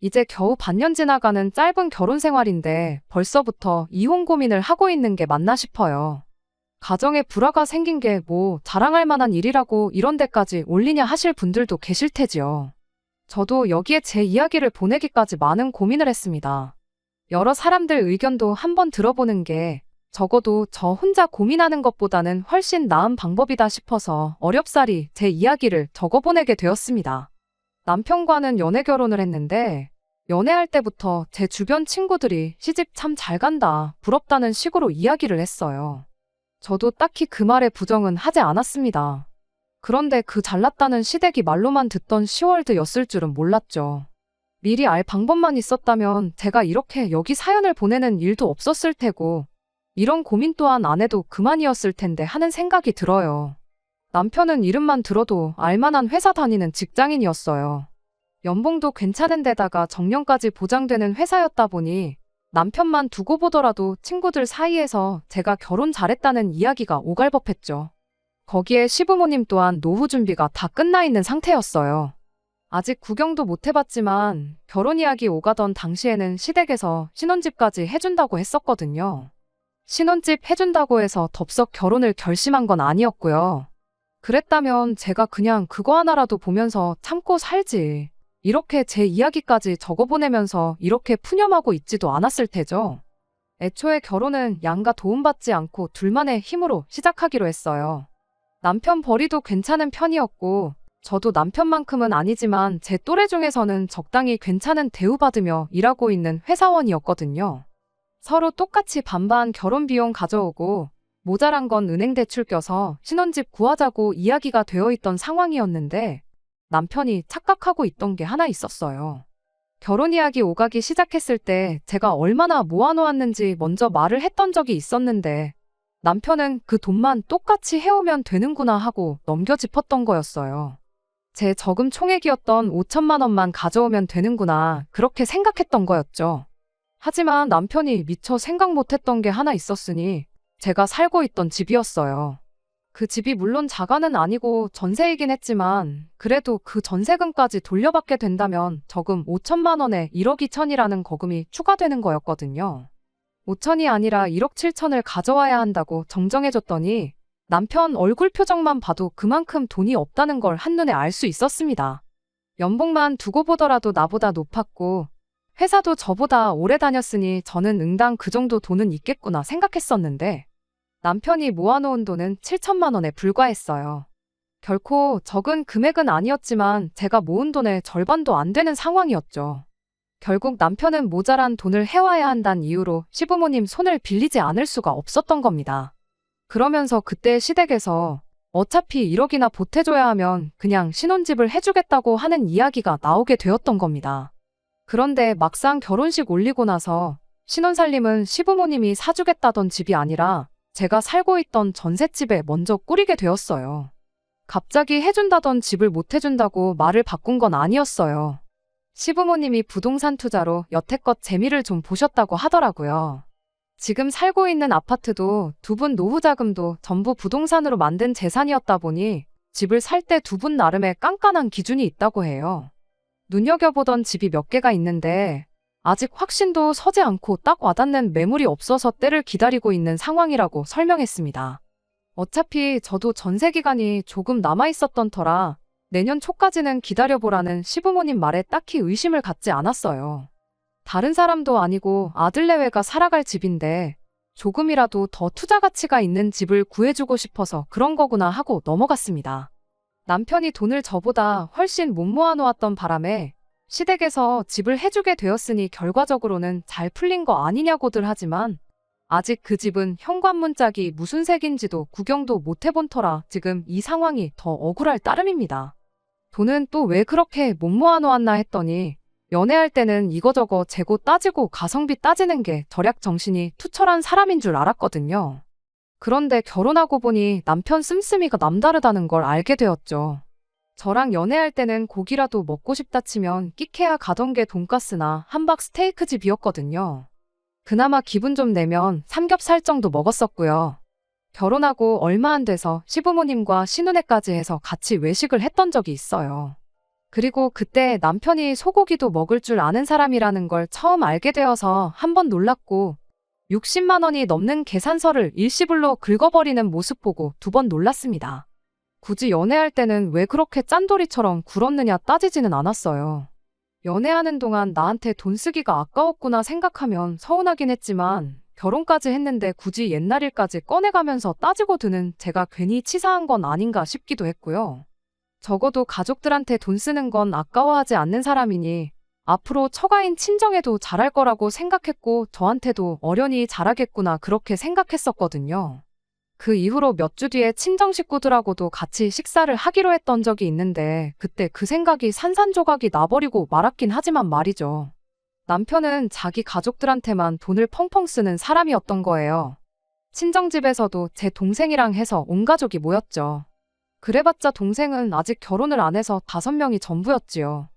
이제 겨우 반년 지나가는 짧은 결혼 생활인데 벌써부터 이혼 고민을 하고 있는 게 맞나 싶어요. 가정에 불화가 생긴 게 뭐 자랑할 만한 일이라고 이런 데까지 올리냐 하실 분들도 계실 테지요. 저도 여기에 제 이야기를 보내기까지 많은 고민을 했습니다. 여러 사람들 의견도 한번 들어보는 게 적어도 저 혼자 고민하는 것보다는 훨씬 나은 방법이다 싶어서 어렵사리 제 이야기를 적어보내게 되었습니다. 남편과는 연애 결혼을 했는데 연애할 때부터 제 주변 친구들이 시집 참 잘 간다, 부럽다는 식으로 이야기를 했어요. 저도 딱히 그 말에 부정은 하지 않았습니다. 그런데 그 잘났다는 시댁이 말로만 듣던 10월드였을 줄은 몰랐죠. 미리 알 방법만 있었다면 제가 이렇게 여기 사연을 보내는 일도 없었을 테고, 이런 고민 또한 안 해도 그만이었을 텐데 하는 생각이 들어요. 남편은 이름만 들어도 알만한 회사 다니는 직장인이었어요. 연봉도 괜찮은 데다가 정년까지 보장되는 회사였다 보니 남편만 두고 보더라도 친구들 사이에서 제가 결혼 잘했다는 이야기가 오갈법했죠. 거기에 시부모님 또한 노후 준비가 다 끝나 있는 상태였어요. 아직 구경도 못 해봤지만 결혼 이야기 오가던 당시에는 시댁에서 신혼집까지 해준다고 했었거든요. 신혼집 해준다고 해서 덥석 결혼을 결심한 건 아니었고요. 그랬다면 제가 그냥 그거 하나라도 보면서 참고 살지. 이렇게 제 이야기까지 적어보내면서 이렇게 푸념하고 있지도 않았을 테죠. 애초에 결혼은 양가 도움받지 않고 둘만의 힘으로 시작하기로 했어요. 남편 벌이도 괜찮은 편이었고, 저도 남편만큼은 아니지만 제 또래 중에서는 적당히 괜찮은 대우받으며 일하고 있는 회사원이었거든요. 서로 똑같이 반반 결혼 비용 가져오고, 모자란 건 은행 대출 껴서 신혼집 구하자고 이야기가 되어 있던 상황이었는데, 남편이 착각하고 있던 게 하나 있었어요. 결혼 이야기 오가기 시작했을 때 제가 얼마나 모아놓았는지 먼저 말을 했던 적이 있었는데 남편은 그 돈만 똑같이 해오면 되는구나 하고 넘겨짚었던 거였어요. 제 저금 총액이었던 5천만 원만 가져오면 되는구나 그렇게 생각했던 거였죠. 하지만 남편이 미처 생각 못했던 게 하나 있었으니 제가 살고 있던 집이었어요. 그 집이 물론 자가는 아니고 전세이긴 했지만 그래도 그 전세금까지 돌려받게 된다면 저금 5천만 원에 1억 2천이라는 거금이 추가되는 거였거든요. 5천이 아니라 1억 7천을 가져와야 한다고 정정해줬더니 남편 얼굴 표정만 봐도 그만큼 돈이 없다는 걸 한눈에 알 수 있었습니다. 연봉만 두고 보더라도 나보다 높았고 회사도 저보다 오래 다녔으니 저는 응당 그 정도 돈은 있겠구나 생각했었는데 남편이 모아놓은 돈은 7천만 원에 불과했어요. 결코 적은 금액은 아니었지만 제가 모은 돈의 절반도 안 되는 상황이었죠. 결국 남편은 모자란 돈을 해와야 한다는 이유로 시부모님 손을 빌리지 않을 수가 없었던 겁니다. 그러면서 그때 시댁에서 어차피 1억이나 보태줘야 하면 그냥 신혼집을 해주겠다고 하는 이야기가 나오게 되었던 겁니다. 그런데 막상 결혼식 올리고 나서 신혼살림은 시부모님이 사주겠다던 집이 아니라 제가 살고 있던 전셋집에 먼저 꾸리게 되었어요. 갑자기 해준다던 집을 못 해준다고 말을 바꾼 건 아니었어요. 시부모님이 부동산 투자로 여태껏 재미를 좀 보셨다고 하더라고요. 지금 살고 있는 아파트도 두 분 노후 자금도 전부 부동산으로 만든 재산이었다 보니 집을 살 때 두 분 나름의 깐깐한 기준이 있다고 해요. 눈여겨보던 집이 몇 개가 있는데 아직 확신도 서지 않고 딱 와닿는 매물이 없어서 때를 기다리고 있는 상황이라고 설명했습니다. 어차피 저도 전세 기간이 조금 남아 있었던 터라 내년 초까지는 기다려보라는 시부모님 말에 딱히 의심을 갖지 않았어요. 다른 사람도 아니고 아들 내외가 살아갈 집인데 조금이라도 더 투자 가치가 있는 집을 구해주고 싶어서 그런 거구나 하고 넘어갔습니다. 남편이 돈을 저보다 훨씬 못 모아놓았던 바람에 시댁에서 집을 해주게 되었으니 결과적으로는 잘 풀린 거 아니냐고들 하지만 아직 그 집은 현관문 짝이 무슨 색인지도 구경도 못 해본 터라 지금 이 상황이 더 억울할 따름입니다. 돈은 또 왜 그렇게 못 모아놓았나 했더니 연애할 때는 이거저거 재고 따지고 가성비 따지는 게 절약 정신이 투철한 사람인 줄 알았거든요. 그런데 결혼하고 보니 남편 씀씀이가 남다르다는 걸 알게 되었죠. 저랑 연애할 때는 고기라도 먹고 싶다 치면 끼케야 가던 게 돈가스나 함박 스테이크 집이었거든요. 그나마 기분 좀 내면 삼겹살 정도 먹었었고요. 결혼하고 얼마 안 돼서 시부모님과 신혼회까지 해서 같이 외식을 했던 적이 있어요. 그리고 그때 남편이 소고기도 먹을 줄 아는 사람이라는 걸 처음 알게 되어서 한번 놀랐고 60만 원이 넘는 계산서를 일시불로 긁어버리는 모습 보고 두 번 놀랐습니다. 굳이 연애할 때는 왜 그렇게 짠돌이처럼 굴었느냐 따지지는 않았어요. 연애하는 동안 나한테 돈 쓰기가 아까웠구나 생각하면 서운하긴 했지만 결혼까지 했는데 굳이 옛날 일까지 꺼내가면서 따지고 드는 제가 괜히 치사한 건 아닌가 싶기도 했고요. 적어도 가족들한테 돈 쓰는 건 아까워하지 않는 사람이니 앞으로 처가인 친정에도 잘할 거라고 생각했고 저한테도 어련히 잘하겠구나 그렇게 생각했었거든요. 그 이후로 몇 주 뒤에 친정 식구들하고도 같이 식사를 하기로 했던 적이 있는데 그때 그 생각이 산산조각이 나버리고 말았긴 하지만 말이죠. 남편은 자기 가족들한테만 돈을 펑펑 쓰는 사람이었던 거예요. 친정집에서도 제 동생이랑 해서 온 가족이 모였죠. 그래봤자 동생은 아직 결혼을 안 해서 다섯 명이 전부였지요.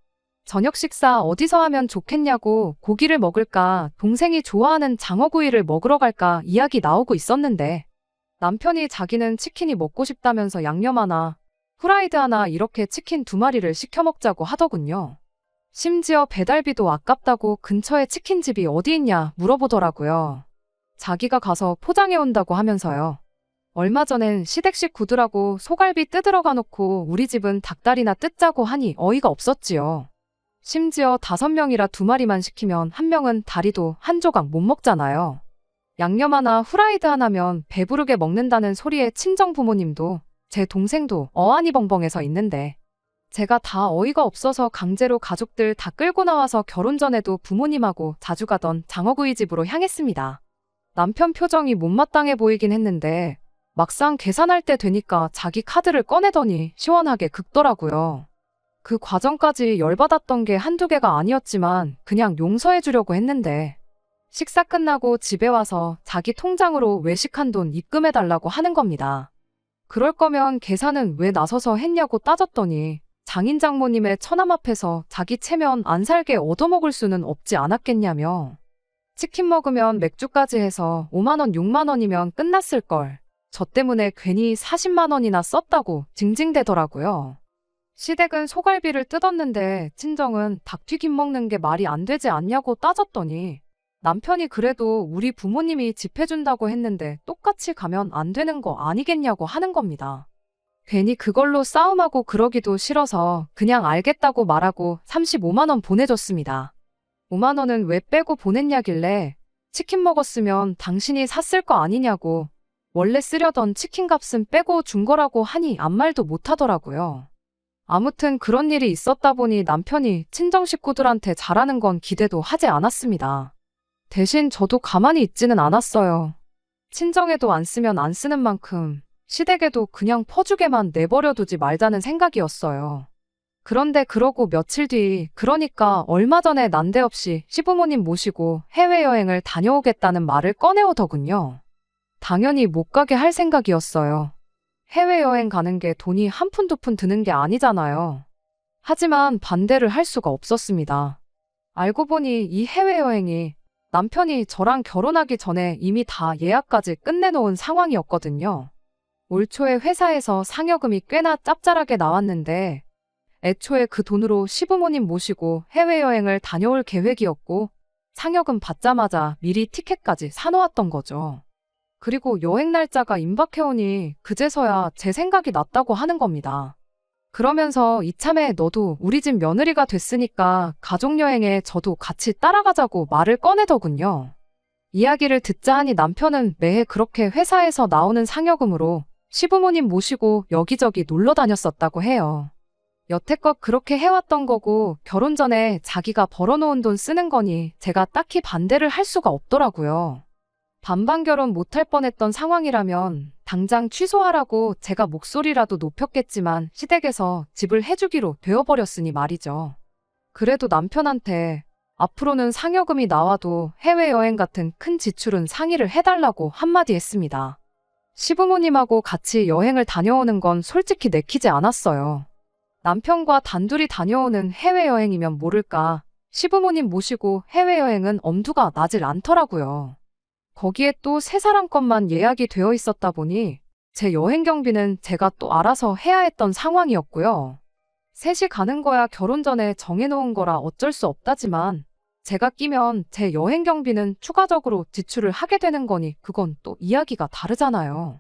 저녁 식사 어디서 하면 좋겠냐고 고기를 먹을까 동생이 좋아하는 장어구이를 먹으러 갈까 이야기 나오고 있었는데 남편이 자기는 치킨이 먹고 싶다면서 양념 하나, 후라이드 하나 이렇게 치킨 두 마리를 시켜 먹자고 하더군요. 심지어 배달비도 아깝다고 근처에 치킨집이 어디 있냐 물어보더라고요. 자기가 가서 포장해 온다고 하면서요. 얼마 전엔 시댁식 구두라고 소갈비 뜯으러 가놓고 우리 집은 닭다리나 뜯자고 하니 어이가 없었지요. 심지어 다섯 명이라 두 마리만 시키면 한 명은 다리도 한 조각 못 먹잖아요. 양념 하나 후라이드 하나면 배부르게 먹는다는 소리에 친정 부모님도 제 동생도 어안이 벙벙해서 있는데 제가 다 어이가 없어서 강제로 가족들 다 끌고 나와서 결혼 전에도 부모님하고 자주 가던 장어구이 집으로 향했습니다. 남편 표정이 못마땅해 보이긴 했는데 막상 계산할 때 되니까 자기 카드를 꺼내더니 시원하게 긁더라고요. 그 과정까지 열받았던 게 한두 개가 아니었지만 그냥 용서해 주려고 했는데 식사 끝나고 집에 와서 자기 통장으로 외식한 돈 입금해 달라고 하는 겁니다. 그럴 거면 계산은 왜 나서서 했냐고 따졌더니 장인 장모님의 처남 앞에서 자기 체면 안 살게 얻어먹을 수는 없지 않았겠냐며 치킨 먹으면 맥주까지 해서 5만원, 6만원이면 끝났을 걸. 저 때문에 괜히 40만 원이나 썼다고 징징대더라고요. 시댁은 소갈비를 뜯었는데 친정은 닭튀김 먹는 게 말이 안 되지 않냐고 따졌더니 남편이 그래도 우리 부모님이 집 해준다고 했는데 똑같이 가면 안 되는 거 아니겠냐고 하는 겁니다. 괜히 그걸로 싸움하고 그러기도 싫어서 그냥 알겠다고 말하고 35만원 보내줬습니다. 5만원은 왜 빼고 보냈냐길래 치킨 먹었으면 당신이 샀을 거 아니냐고 원래 쓰려던 치킨 값은 빼고 준 거라고 하니 아무 말도 못 하더라고요. 아무튼 그런 일이 있었다 보니 남편이 친정 식구들한테 잘하는 건 기대도 하지 않았습니다. 대신 저도 가만히 있지는 않았어요. 친정에도 안 쓰면 안 쓰는 만큼 시댁에도 그냥 퍼주게만 내버려 두지 말자는 생각이었어요. 그런데 그러고 며칠 뒤, 그러니까 얼마 전에 난데없이 시부모님 모시고 해외여행을 다녀오겠다는 말을 꺼내오더군요. 당연히 못 가게 할 생각이었어요. 해외여행 가는 게 돈이 한 푼 두 푼 드는 게 아니잖아요. 하지만 반대를 할 수가 없었습니다. 알고 보니 이 해외여행이 남편이 저랑 결혼하기 전에 이미 다 예약까지 끝내놓은 상황이었거든요. 올 초에 회사에서 상여금이 꽤나 짭짤하게 나왔는데 애초에 그 돈으로 시부모님 모시고 해외여행을 다녀올 계획이었고 상여금 받자마자 미리 티켓까지 사놓았던 거죠. 그리고 여행 날짜가 임박해오니 그제서야 제 생각이 났다고 하는 겁니다. 그러면서 이참에 너도 우리 집 며느리가 됐으니까 가족여행에 저도 같이 따라가자고 말을 꺼내더군요. 이야기를 듣자 하니 남편은 매해 그렇게 회사에서 나오는 상여금으로 시부모님 모시고 여기저기 놀러 다녔었다고 해요. 여태껏 그렇게 해왔던 거고 결혼 전에 자기가 벌어놓은 돈 쓰는 거니 제가 딱히 반대를 할 수가 없더라고요. 반반 결혼 못할 뻔했던 상황이라면 당장 취소하라고 제가 목소리라도 높였겠지만 시댁에서 집을 해주기로 되어버렸으니 말이죠. 그래도 남편한테 앞으로는 상여금이 나와도 해외여행 같은 큰 지출은 상의를 해달라고 한마디 했습니다. 시부모님하고 같이 여행을 다녀오는 건 솔직히 내키지 않았어요. 남편과 단둘이 다녀오는 해외여행이면 모를까 시부모님 모시고 해외여행은 엄두가 나질 않더라고요. 거기에 또 세 사람 것만 예약이 되어 있었다 보니 제 여행 경비는 제가 또 알아서 해야 했던 상황이었고요. 셋이 가는 거야 결혼 전에 정해놓은 거라 어쩔 수 없다지만 제가 끼면 제 여행 경비는 추가적으로 지출을 하게 되는 거니 그건 또 이야기가 다르잖아요.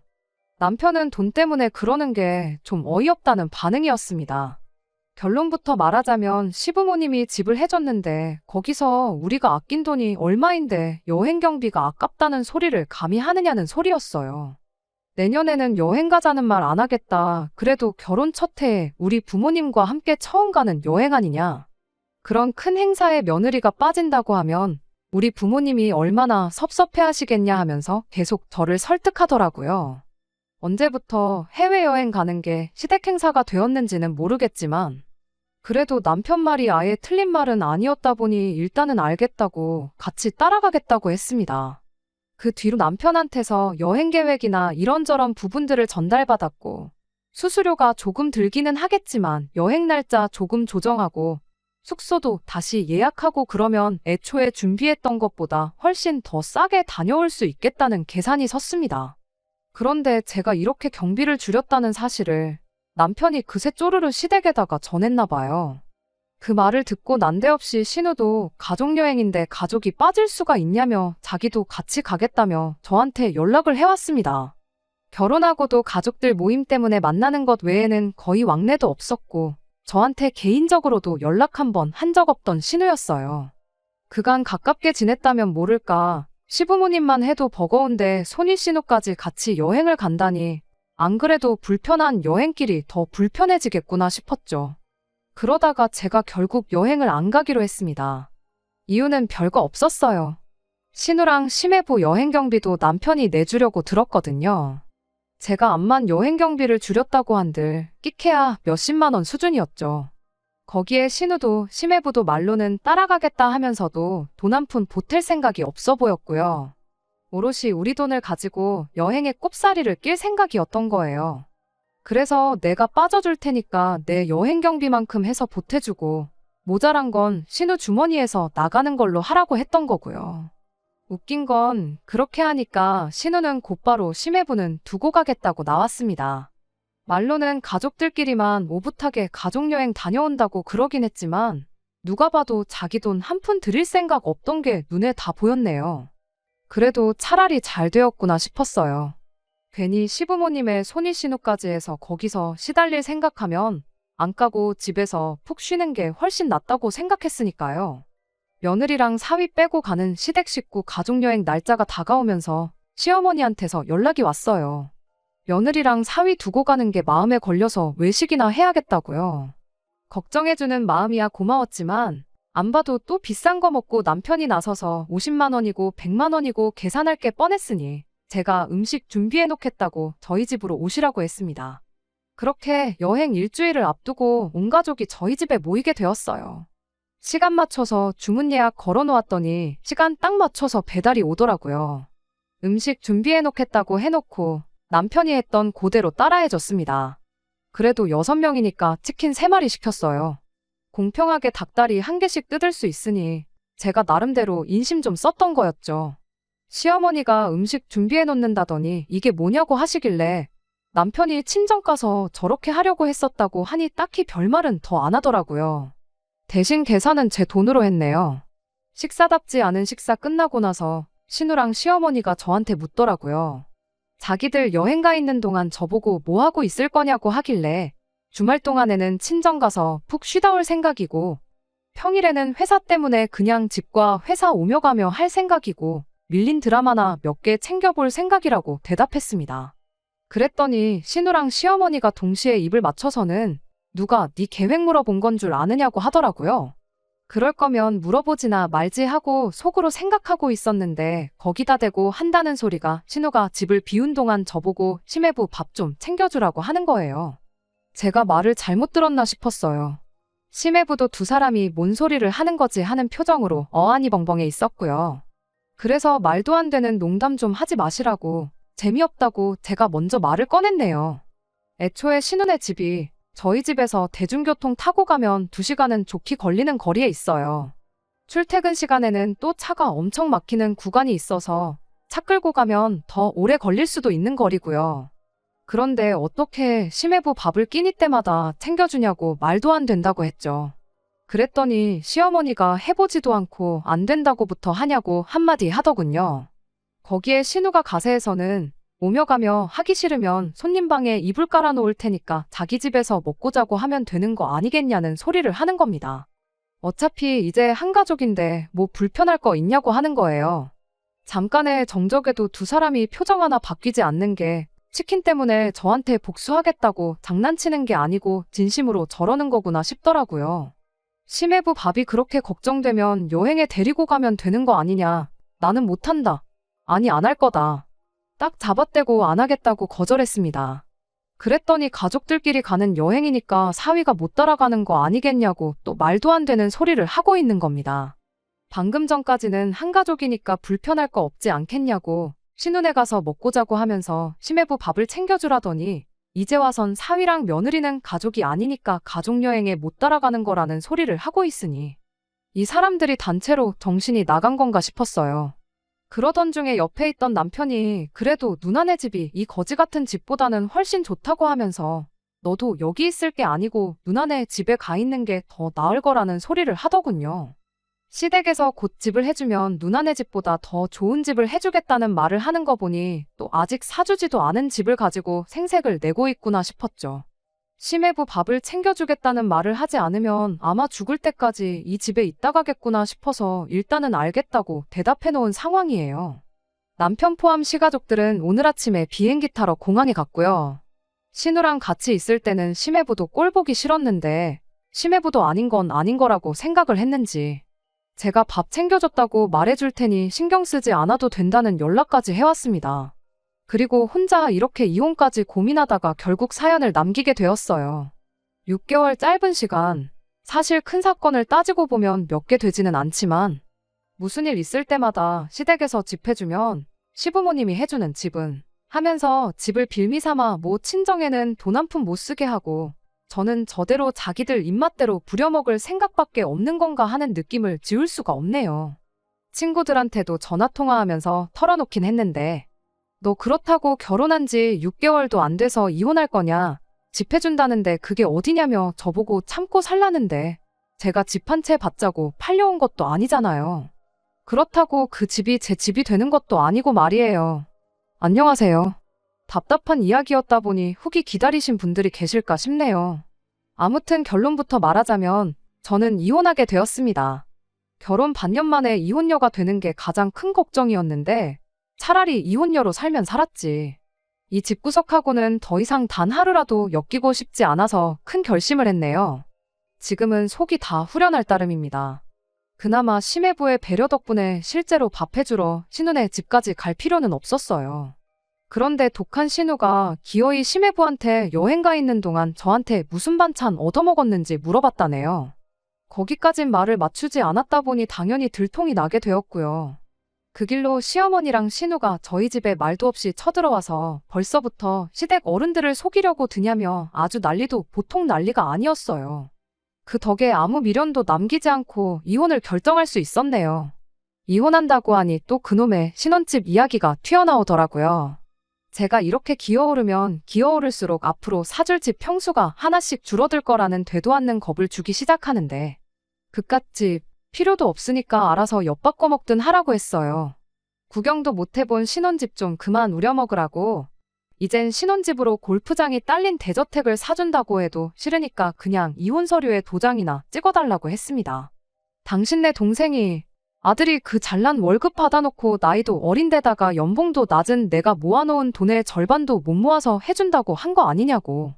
남편은 돈 때문에 그러는 게 좀 어이없다는 반응이었습니다. 결론부터 말하자면 시부모님이 집을 해줬는데 거기서 우리가 아낀 돈이 얼마인데 여행 경비가 아깝다는 소리를 감히 하느냐는 소리였어요. 내년에는 여행 가자는 말 안 하겠다. 그래도 결혼 첫 해에 우리 부모님과 함께 처음 가는 여행 아니냐. 그런 큰 행사에 며느리가 빠진다고 하면 우리 부모님이 얼마나 섭섭해 하시겠냐 하면서 계속 저를 설득하더라고요. 언제부터 해외여행 가는 게 시댁 행사가 되었는지는 모르겠지만 그래도 남편 말이 아예 틀린 말은 아니었다 보니 일단은 알겠다고 같이 따라가겠다고 했습니다. 그 뒤로 남편한테서 여행 계획이나 이런저런 부분들을 전달받았고 수수료가 조금 들기는 하겠지만 여행 날짜 조금 조정하고 숙소도 다시 예약하고 그러면 애초에 준비했던 것보다 훨씬 더 싸게 다녀올 수 있겠다는 계산이 섰습니다. 그런데 제가 이렇게 경비를 줄였다는 사실을 남편이 그새 쪼르르 시댁에다가 전했나 봐요. 그 말을 듣고 난데없이 신우도 가족여행인데 가족이 빠질 수가 있냐며 자기도 같이 가겠다며 저한테 연락을 해왔습니다. 결혼하고도 가족들 모임 때문에 만나는 것 외에는 거의 왕래도 없었고 저한테 개인적으로도 연락 한 번 한 적 없던 신우였어요. 그간 가깝게 지냈다면 모를까 시부모님만 해도 버거운데 손이 신우까지 같이 여행을 간다니 안 그래도 불편한 여행길이 더 불편해지겠구나 싶었죠. 그러다가 제가 결국 여행을 안 가기로 했습니다. 이유는 별거 없었어요. 신우랑 심해부 여행 경비도 남편이 내주려고 들었거든요. 제가 암만 여행 경비를 줄였다고 한들 끼케야 몇십만 원 수준이었죠. 거기에 신우도 심해부도 말로는 따라가겠다 하면서도 돈 한 푼 보탤 생각이 없어 보였고요. 오롯이 우리 돈을 가지고 여행에 꼽사리를 낄 생각이었던 거예요. 그래서 내가 빠져줄 테니까 내 여행 경비만큼 해서 보태주고 모자란 건 신우 주머니에서 나가는 걸로 하라고 했던 거고요. 웃긴 건 그렇게 하니까 신우는 곧바로 심해부는 두고 가겠다고 나왔습니다. 말로는 가족들끼리만 오붓하게 가족여행 다녀온다고 그러긴 했지만 누가 봐도 자기 돈 한 푼 드릴 생각 없던 게 눈에 다 보였네요. 그래도 차라리 잘 되었구나 싶었어요. 괜히 시부모님의 손이 신우까지 해서 거기서 시달릴 생각하면 안 까고 집에서 푹 쉬는 게 훨씬 낫다고 생각했으니까요. 며느리랑 사위 빼고 가는 시댁 식구 가족여행 날짜가 다가오면서 시어머니한테서 연락이 왔어요. 며느리랑 사위 두고 가는 게 마음에 걸려서 외식이나 해야겠다고요. 걱정해주는 마음이야 고마웠지만 안 봐도 또 비싼 거 먹고 남편이 나서서 50만 원이고 100만 원이고 계산할 게 뻔했으니 제가 음식 준비해 놓겠다고 저희 집으로 오시라고 했습니다. 그렇게 여행 일주일을 앞두고 온 가족이 저희 집에 모이게 되었어요. 시간 맞춰서 주문 예약 걸어 놓았더니 시간 딱 맞춰서 배달이 오더라고요. 음식 준비해 놓겠다고 해놓고 남편이 했던 그대로 따라해 줬습니다. 그래도 6명이니까 치킨 3마리 시켰어요. 공평하게 닭다리 한 개씩 뜯을 수 있으니 제가 나름대로 인심 좀 썼던 거였죠. 시어머니가 음식 준비해 놓는다더니 이게 뭐냐고 하시길래 남편이 친정 가서 저렇게 하려고 했었다고 하니 딱히 별말은 더 안 하더라고요. 대신 계산은 제 돈으로 했네요. 식사답지 않은 식사 끝나고 나서 신우랑 시어머니가 저한테 묻더라고요. 자기들 여행 가 있는 동안 저보고 뭐 하고 있을 거냐고 하길래 주말 동안에는 친정 가서 푹 쉬다 올 생각이고 평일에는 회사 때문에 그냥 집과 회사 오며 가며 할 생각이고 밀린 드라마나 몇 개 챙겨볼 생각이라고 대답했습니다. 그랬더니 신우랑 시어머니가 동시에 입을 맞춰서는 누가 네 계획 물어본 건 줄 아느냐고 하더라고요. 그럴 거면 물어보지나 말지 하고 속으로 생각하고 있었는데 거기다 대고 한다는 소리가 신우가 집을 비운 동안 저보고 심해부 밥 좀 챙겨주라고 하는 거예요. 제가 말을 잘못 들었나 싶었어요. 심해부도 두 사람이 뭔 소리를 하는 거지 하는 표정으로 어안이 벙벙해 있었고요. 그래서 말도 안 되는 농담 좀 하지 마시라고 재미없다고 제가 먼저 말을 꺼냈네요. 애초에 신우네 집이 저희 집에서 대중교통 타고 가면 2시간은 좋게 걸리는 거리에 있어요. 출퇴근 시간에는 또 차가 엄청 막히는 구간이 있어서 차 끌고 가면 더 오래 걸릴 수도 있는 거리고요. 그런데 어떻게 심해부 밥을 끼니 때마다 챙겨주냐고 말도 안 된다고 했죠. 그랬더니 시어머니가 해보지도 않고 안 된다고부터 하냐고 한마디 하더군요. 거기에 신우가 가세에서는 오며 가며 하기 싫으면 손님 방에 이불 깔아놓을 테니까 자기 집에서 먹고 자고 하면 되는 거 아니겠냐는 소리를 하는 겁니다. 어차피 이제 한 가족인데 뭐 불편할 거 있냐고 하는 거예요. 잠깐의 정적에도 두 사람이 표정 하나 바뀌지 않는 게 치킨 때문에 저한테 복수하겠다고 장난치는 게 아니고 진심으로 저러는 거구나 싶더라고요. 심해부 밥이 그렇게 걱정되면 여행에 데리고 가면 되는 거 아니냐. 나는 못한다. 아니, 안 할 거다. 딱 잡아떼고 안 하겠다고 거절했습니다. 그랬더니 가족들끼리 가는 여행이니까 사위가 못 따라가는 거 아니겠냐고 또 말도 안 되는 소리를 하고 있는 겁니다. 방금 전까지는 한 가족이니까 불편할 거 없지 않겠냐고 신혼에 가서 먹고 자고 하면서 심해부 밥을 챙겨주라더니 이제 와선 사위랑 며느리는 가족이 아니니까 가족여행에 못 따라가는 거라는 소리를 하고 있으니 이 사람들이 단체로 정신이 나간 건가 싶었어요. 그러던 중에 옆에 있던 남편이 그래도 누나네 집이 이 거지 같은 집보다는 훨씬 좋다고 하면서 너도 여기 있을 게 아니고 누나네 집에 가 있는 게 더 나을 거라는 소리를 하더군요. 시댁에서 곧 집을 해주면 누나네 집보다 더 좋은 집을 해주겠다는 말을 하는 거 보니 또 아직 사주지도 않은 집을 가지고 생색을 내고 있구나 싶었죠. 심해부 밥을 챙겨주겠다는 말을 하지 않으면 아마 죽을 때까지 이 집에 있다 가겠구나 싶어서 일단은 알겠다고 대답해 놓은 상황이에요. 남편 포함 시가족들은 오늘 아침에 비행기 타러 공항에 갔고요. 신우랑 같이 있을 때는 심해부도 꼴 보기 싫었는데 심해부도 아닌 건 아닌 거라고 생각을 했는지 제가 밥 챙겨줬다고 말해줄 테니 신경 쓰지 않아도 된다는 연락까지 해왔습니다. 그리고 혼자 이렇게 이혼까지 고민하다가 결국 사연을 남기게 되었어요. 6개월 짧은 시간. 사실 큰 사건을 따지고 보면 몇 개 되지는 않지만 무슨 일 있을 때마다 시댁에서 집 해주면 시부모님이 해주는 집은 하면서 집을 빌미 삼아 모 친정에는 돈 한 푼 못 쓰게 하고 저는 저대로 자기들 입맛대로 부려먹을 생각밖에 없는 건가 하는 느낌을 지울 수가 없네요. 친구들한테도 전화통화하면서 털어놓긴 했는데 너 그렇다고 결혼한 지 6개월도 안 돼서 이혼할 거냐? 집 해준다는데 그게 어디냐며 저보고 참고 살라는데 제가 집 한 채 받자고 팔려온 것도 아니잖아요. 그렇다고 그 집이 제 집이 되는 것도 아니고 말이에요. 안녕하세요. 답답한 이야기였다 보니 후기 기다리신 분들이 계실까 싶네요. 아무튼 결론부터 말하자면 저는 이혼하게 되었습니다. 결혼 반년 만에 이혼녀가 되는 게 가장 큰 걱정이었는데 차라리 이혼녀로 살면 살았지. 이 집구석하고는 더 이상 단 하루라도 엮이고 싶지 않아서 큰 결심을 했네요. 지금은 속이 다 후련할 따름입니다. 그나마 심해부의 배려 덕분에 실제로 밥 해주러 신우네 집까지 갈 필요는 없었어요. 그런데 독한 신우가 기어이 심해부한테 여행 가 있는 동안 저한테 무슨 반찬 얻어먹었는지 물어봤다네요. 거기까진 말을 맞추지 않았다 보니 당연히 들통이 나게 되었고요. 그 길로 시어머니랑 신우가 저희 집에 말도 없이 쳐들어와서 벌써부터 시댁 어른들을 속이려고 드냐며 아주 난리도 보통 난리가 아니었어요. 그 덕에 아무 미련도 남기지 않고 이혼을 결정할 수 있었네요. 이혼한다고 하니 또 그놈의 신혼집 이야기가 튀어나오더라고요. 제가 이렇게 기어오르면 기어오를수록 앞으로 사줄 집 평수가 하나씩 줄어들 거라는 되도 않는 겁을 주기 시작하는데 그깟집 필요도 없으니까 알아서 엿바꿔 먹든 하라고 했어요. 구경도 못 해본 신혼집 좀 그만 우려먹으라고. 이젠 신혼집으로 골프장이 딸린 대저택을 사준다고 해도 싫으니까 그냥 이혼 서류에 도장이나 찍어달라고 했습니다. 당신네 동생이 아들이 그 잘난 월급 받아놓고 나이도 어린데다가 연봉도 낮은 내가 모아놓은 돈의 절반도 못 모아서 해준다고 한 거 아니냐고.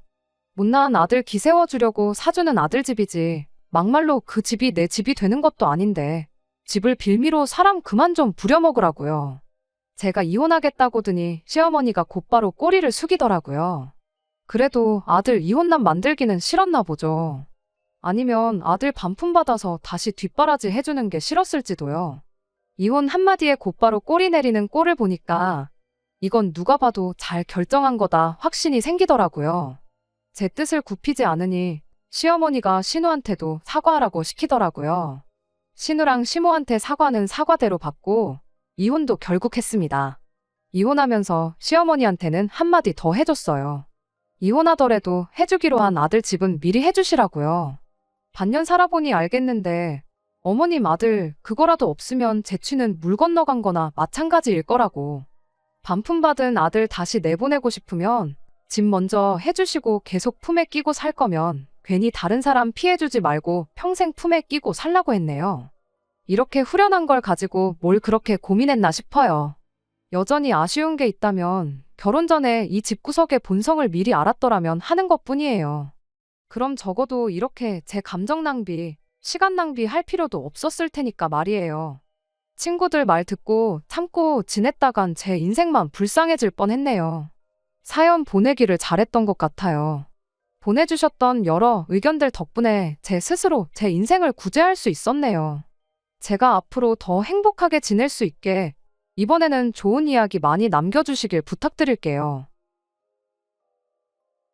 못난 아들 기세워주려고 사주는 아들 집이지. 막말로 그 집이 내 집이 되는 것도 아닌데 집을 빌미로 사람 그만 좀 부려먹으라고요. 제가 이혼하겠다고더니 시어머니가 곧바로 꼬리를 숙이더라고요. 그래도 아들 이혼남 만들기는 싫었나 보죠. 아니면 아들 반품 받아서 다시 뒷바라지 해주는 게 싫었을지도요. 이혼 한마디에 곧바로 꼬리 내리는 꼴을 보니까 이건 누가 봐도 잘 결정한 거다 확신이 생기더라고요. 제 뜻을 굽히지 않으니 시어머니가 신우한테도 사과하라고 시키더라고요. 신우랑 시모한테 사과는 사과대로 받고 이혼도 결국 했습니다. 이혼하면서 시어머니한테는 한마디 더 해줬어요. 이혼하더라도 해주기로 한 아들 집은 미리 해주시라고요. 반년 살아보니 알겠는데 어머님 아들 그거라도 없으면 재취는 물 건너간 거나 마찬가지일 거라고. 반품받은 아들 다시 내보내고 싶으면 집 먼저 해주시고 계속 품에 끼고 살 거면 괜히 다른 사람 피해주지 말고 평생 품에 끼고 살라고 했네요. 이렇게 후련한 걸 가지고 뭘 그렇게 고민했나 싶어요. 여전히 아쉬운 게 있다면 결혼 전에 이 집구석의 본성을 미리 알았더라면 하는 것 뿐이에요. 그럼 적어도 이렇게 제 감정 낭비, 시간 낭비 할 필요도 없었을 테니까 말이에요. 친구들 말 듣고 참고 지냈다간 제 인생만 불쌍해질 뻔 했네요. 사연 보내기를 잘했던 것 같아요. 보내주셨던 여러 의견들 덕분에 제 스스로 제 인생을 구제할 수 있었네요. 제가 앞으로 더 행복하게 지낼 수 있게 이번에는 좋은 이야기 많이 남겨주시길 부탁드릴게요.